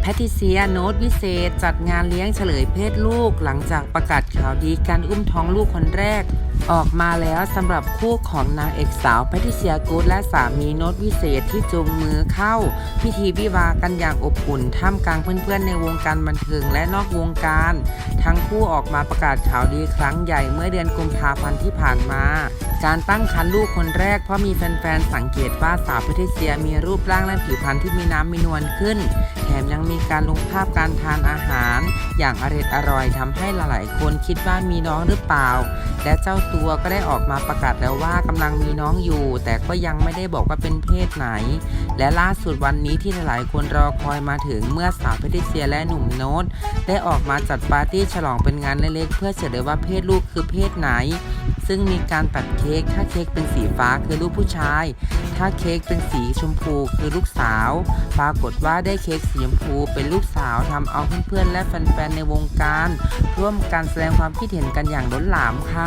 แพทิเซียโน้ตวิเศษ จัดงานเลี้ยงเฉลยเพศลูก หลังจากประกาศข่าวดีการอุ้มท้องลูกคนแรก ออกมาแล้วสำหรับคู่ของนางเอกสาวแพทิเซียกูดและสามีโน้ตวิเศษที่จูงมือเข้า พิธีวิวากันอย่างอบอุ่นท่ามกลางเพื่อนๆในวงการบันเทิงและนอกวงการ ทั้งคู่ออกมาประกาศข่าวดีครั้งใหญ่เมื่อเดือนกุมภาพันธ์ที่ผ่านมา การตั้งครรภ์ลูกคนแรกเพราะมีแฟนๆสังเกตว่าสาวแพทิเซียมีรูปร่างและผิวพรรณที่มีน้ำมีนวลขึ้น แถมยังมีการลงภาพการทานอาหาร อย่างอร่อยอร่อยทำให้หลายๆ คนคิดว่ามีน้องหรือเปล่าและเจ้าตัวก็ได้ออกมาประกาศแล้วว่ากำลังมีน้องอยู่ แต่ก็ยังไม่ได้บอกว่าเป็นเพศไหน และล่าสุดวันนี้ที่หลายๆคนรอคอยมาถึงเมื่อสาวแพทิเซียและหนุ่มโน้ตได้ออกมาจัดปาร์ตี้ฉลองเป็นงานเล็กๆเพื่อเฉลยว่าเพศลูกคือเพศไหน ซึ่งมีการตัดเค้กถ้าเค้กเป็นสีฟ้าคือลูกผู้ชาย ถ้าเค้กเป็นสีชมพูคือลูกสาว ปรากฏว่าได้เค้กสีชมพูเป็นลูกสาวทำเอาเพื่อนๆและแฟนๆในวงการ ร่วมกันแสดงความคิดเห็นกันอย่างล้นหลามค่